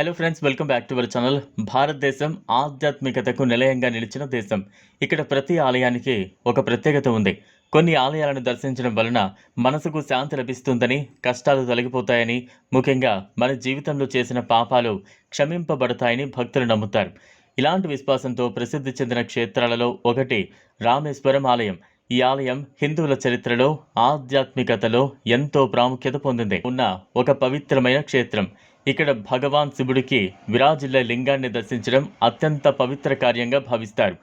Hello friends welcome back to our channel భారతదేశం ఆధ్యాత్మికతకు నిలయంగా నిలిచిన దేశం. ఇక్కడ ప్రతి ఆలయానికి ఒక ప్రత్యేకత ఉంది. కొన్ని ఆలయాలను దర్శించడం వలన మనసుకు శాంతి లభిస్తుందని కష్టాలు తొలగిపోతాయని ముఖ్యంగా మన జీవితంలో చేసిన పాపాలు క్షమింపబడతాయని భక్తులు నమ్ముతారు. ఇలాంటి విశ్వాసంతో ప్రసిద్ధి చెందిన క్షేత్రాలలో ఒకటి రామేశ్వరం ఆలయం. ఈ ఆలయం హిందువుల చరిత్రలో ఆధ్యాత్మికతలో ఎంతో ప్రాముఖ్యత పొందింది. ఉన్న ఒక పవిత్రమైన క్షేత్రం. ఇక్కడ భగవాన్ శివుడికి విరాజిల్లే లింగాన్ని దర్శించడం అత్యంత పవిత్ర కార్యంగా భావిస్తారు.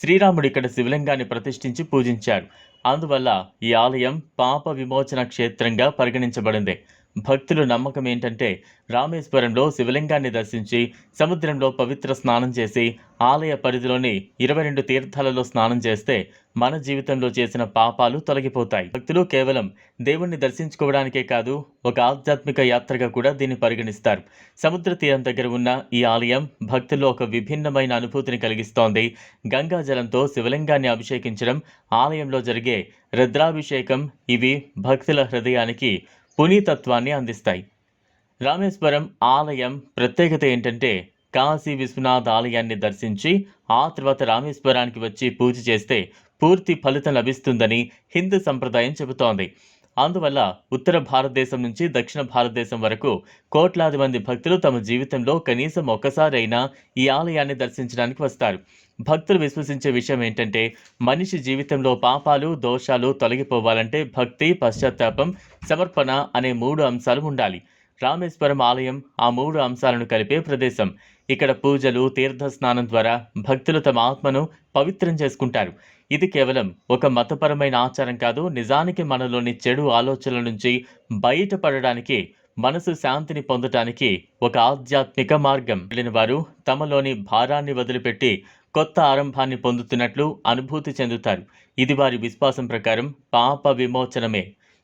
శ్రీరాముడు ఇక్కడ శివలింగాన్ని ప్రతిష్ఠించి పూజించారు. అందువల్ల ఈ ఆలయం పాప విమోచన క్షేత్రంగా పరిగణించబడింది. భక్తుల నమ్మకం ఏంటంటే రామేశ్వరంలో శివలింగాన్ని దర్శించి సముద్రంలో పవిత్ర స్నానం చేసి ఆలయ పరిధిలోని ఇరవై రెండు తీర్థాలలో స్నానం చేస్తే మన జీవితంలో చేసిన పాపాలు తొలగిపోతాయి. భక్తులు కేవలం దేవుణ్ణి దర్శించుకోవడానికే కాదు ఒక ఆధ్యాత్మిక యాత్రగా కూడా దీన్ని పరిగణిస్తారు. సముద్ర తీరం దగ్గర ఉన్న ఈ ఆలయం భక్తుల్లో ఒక విభిన్నమైన అనుభూతిని కలిగిస్తోంది. గంగా జలంతో శివలింగాన్ని అభిషేకించడం ఆలయంలో జరిగే రుద్రాభిషేకం. ఇవి భక్తుల హృదయానికి పునీతత్వాన్ని అందిస్తాయి. రామేశ్వరం ఆలయం ప్రత్యేకత ఏంటంటే కాశీ విశ్వనాథ్ ఆలయాన్ని దర్శించి ఆ తర్వాత రామేశ్వరానికి వచ్చి పూజ చేస్తే పూర్తి ఫలితం లభిస్తుందని హిందూ సంప్రదాయం చెబుతోంది. అందువల్ల ఉత్తర భారతదేశం నుంచి దక్షిణ భారతదేశం వరకు కోట్లాది మంది భక్తులు తమ జీవితంలో కనీసం ఒక్కసారైనా ఈ ఆలయాన్ని దర్శించడానికి వస్తారు. భక్తులు విశ్వసించే విషయం ఏంటంటే మనిషి జీవితంలో పాపాలు దోషాలు తొలగిపోవాలంటే భక్తి పశ్చాత్తాపం సమర్పణ అనే మూడు అంశాలు ఉండాలి. రామేశ్వరం ఆలయం ఆ మూడు అంశాలను కలిపే ప్రదేశం. ఇక్కడ పూజలు తీర్థ స్నానం ద్వారా భక్తులు తమ ఆత్మను పవిత్రం చేసుకుంటారు. ఇది కేవలం ఒక మతపరమైన ఆచారం కాదు నిజానికి మనలోని చెడు ఆలోచనల నుంచి బయటపడడానికి మనసు శాంతిని పొందటానికి ఒక ఆధ్యాత్మిక మార్గం. వెళ్ళిన వారు తమలోని భారాన్ని వదిలిపెట్టి కొత్త ఆరంభాన్ని పొందుతున్నట్లు అనుభూతి చెందుతారు. ఇది వారి విశ్వాసం ప్రకారం పాప విమోచనమే.